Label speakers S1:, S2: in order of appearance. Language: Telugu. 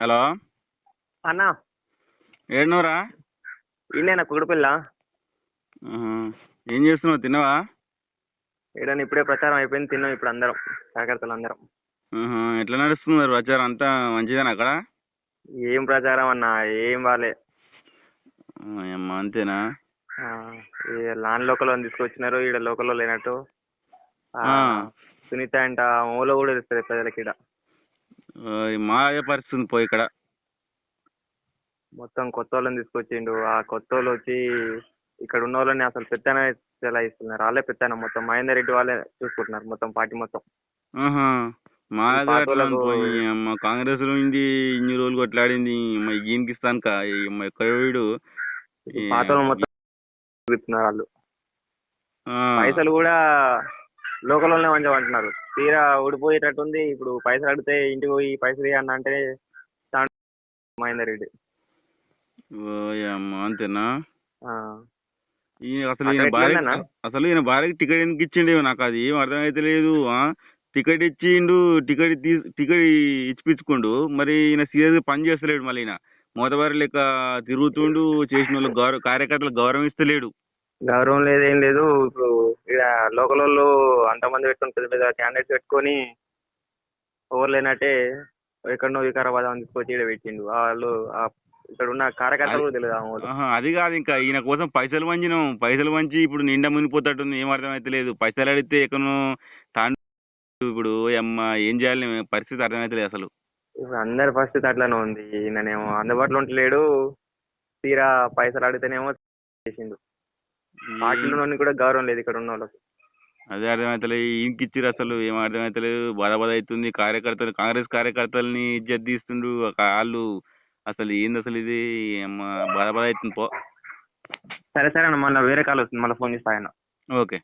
S1: హలో.
S2: అన్న.
S1: ఏడునోరా
S2: ఈయన కుడిపిల్ల
S1: ఏం చేస్తున్నావు? తిన్నావా?
S2: ఈడని ఇప్పుడే ప్రచారం అయిపోయింది తిన్నాం ఇప్పుడు అందరం కార్యకర్తలు అందరం.
S1: ఎట్లా నడుస్తుంది మరి ప్రచారం? అంతా మంచిదేనా అక్కడ?
S2: ఏం ప్రచారం అన్న ఏం బాలే
S1: అంతేనా?
S2: లాన్ లోకల్ అని తీసుకొచ్చినారు ఈడ లోకల్లో లేనట్టు. సునీత అంట ఓలో కూడా తెలుస్తుంది ప్రజలకి ఈడ.
S1: ఆ, మా అదే పరిస్థితి ఉంది పో ఇక్కడ.
S2: మొత్తం కొత్త వాళ్ళని తీసుకొచ్చిండు. ఆ కొత్త వాళ్ళు వచ్చి ఇక్కడ ఉన్న వాళ్ళని అసలు పెత్తన ఇస్తున్నారు వాళ్ళే పెత్తన మొత్తం మహేందర్ రెడ్డి వాళ్ళే చూసుకుంటున్నారు మొత్తం పార్టీ మొత్తం.
S1: మా పోయి కాంగ్రెస్లో ఉంది ఇన్ని రోజులు కొట్లాడింది. ఈయనకి ఇస్తాను అమ్మ కోవిడ్
S2: పాత మొత్తం వాళ్ళు. పైసలు కూడా లోకల్ వాళ్ళనే మంచిగా అంటున్నారు తీరా ఊడిపోయేటట్టుంది ఇప్పుడు పైసలు అడిగితే ఇంటికి పోయి పైసలు ఇవ్వన్న అంటే మహేందర్ రెడ్డి.
S1: అంతేనా? అసలు ఈయన భార్య? అసలు ఈయన భార్యకి టికెట్ ఎందుకు ఇచ్చిండు? నాకు అది ఏం అర్థమైతే లేదు టికెట్ ఇచ్చిండు టికెట్ తీసి టికెట్ ఇచ్చిపించుకుండు మరి ఈయన సీరియస్ పని చేస్తలేడు మళ్ళీ ఈయన మోతబారి లెక్క తిరుగుతుండు చేసిన వాళ్ళకి గౌరవ కార్యకర్తలకు గౌరవం ఇస్తలేడు.
S2: గౌరవం లేదు ఏం లేదు. ఇప్పుడు ఇక్కడ లోకల్ వాళ్ళు అంతమంది పెట్టుకొని పెద్ద పెద్ద క్యాండిడేట్స్ పెట్టుకొని ఓవర్ లేనట్టే ఎక్కడనో వికారాబాద్ అని తీసుకొచ్చి ఇక్కడ పెట్టిండు. వాళ్ళు ఇక్కడ ఉన్న కార్యకర్తలు తెలియదు
S1: అది కాదు ఇంకా ఈయన కోసం పైసలు వంచినాం పైసలు వంచి ఇప్పుడు నిండా మునిగిపోతట్టుంది ఏం అర్థమైతే లేదు. పైసలు అడిగితే ఎక్కడో తాను ఇప్పుడు అమ్మ ఏం చేయాలి పరిస్థితి అర్థమైతే లేదు అసలు.
S2: ఇప్పుడు అందరి పరిస్థితి అట్లానే ఉంది. ఈయననేమో అందుబాటులో ఉంటలేడు. తీరా పైసలు అడిగితేనేమో చేసిండు. పార్టీలో కూడా గౌరవం లేదు ఇక్కడ ఉన్న వాళ్ళకి.
S1: అదే అర్థమైతలేదు. ఈయనకి ఇచ్చిర్రు అసలు ఏం అర్థమైతలేదు. బాధ బాధ అవుతుంది. కార్యకర్తలు కాంగ్రెస్ కార్యకర్తల్ని ఇజ్జత్ తీస్తుండ్రు. ఒక వాళ్ళు అసలు ఏంది అసలు ఇది? బాధ బాధ అవుతుంది పో.
S2: సరే సరే అన్న. మళ్ళీ వేరే కాల్ వస్తుంది. మళ్ళీ ఫోన్ చేస్తా ఆయన.
S1: ఓకే.